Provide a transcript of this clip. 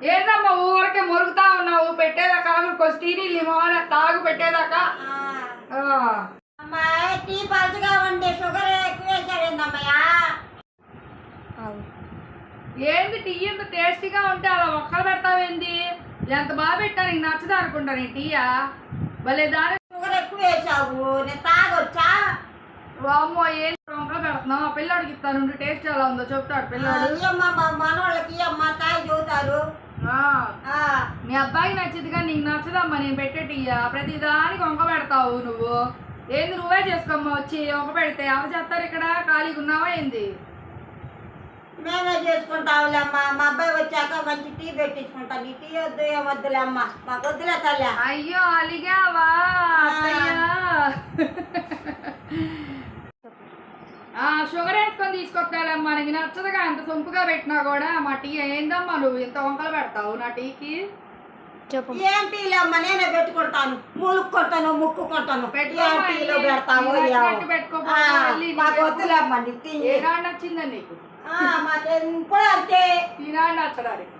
ఏందమ్మా ఊరికే మురుగుతా ఉన్నావు? పెట్టేదాకా ఆవిడ కొంచెం టీ నీళ్ళు మోహన తాగు పెట్టేదాకా? టీ పలుచగా ఉండి షుగర్ ఏంది టీ ఎంత టేస్టీగా ఉంటే అలా ఒక్కలు పెడతావేంది? ఎంత బాగా పెట్టా నీకు నచ్చదు అనుకుంటా నీ టీయా? భలే దాని షుగర్ ఎక్కువ వేసావు నేను తాగొచ్చా? వామ్మో ఏం వంకలు పెడుతున్నావు? పిల్లాడికి ఇస్తాను టేస్ట్ ఎలా ఉందో చెప్తాడు పిల్లాడు. ఇయ్యమ్మ మా మీ అబ్బాయికి నచ్చిందిగా నీకు నచ్చదమ్మా నేను పెట్టే టీయా ప్రతి దానికి వంక పెడతావు నువ్వు. ఏంది నువ్వే చేసుకోమ్మా వచ్చి వంక పెడితే ఎవరు చేస్తారు ఇక్కడ? ఖాళీగా ఉన్నావా ఏంది? మేమే చేసుకుంటావులేమ్మా. మా అబ్బాయి వచ్చాక మంచి టీ పెట్టించుకుంటాను ఈ టీ వద్దు ఏం వద్దులే అమ్మ మాకు వద్దులే తల్లి. అయ్యో అలిగావా? షుగర్ వేసుకొని తీసుకొస్తాలమ్మా. నీకు నచ్చదుగా ఎంత సొంపుగా పెట్టినా కూడా మా టీ ఏందమ్మా నువ్వు? ఇంత వంకలు పెడతావు నా టీకి? ఏం టీలు అమ్మ నేనే పెట్టుకుంటాను. మూలుక్కుంటాను ముక్కుకుంటాను ఏం మరి. టీలో నీ మాకు ఎందుకు? వద్దులే అమ్మ నీ టీ ఏ ఆ, మాకు కూడా అంతే. నాడు నచ్చడానికి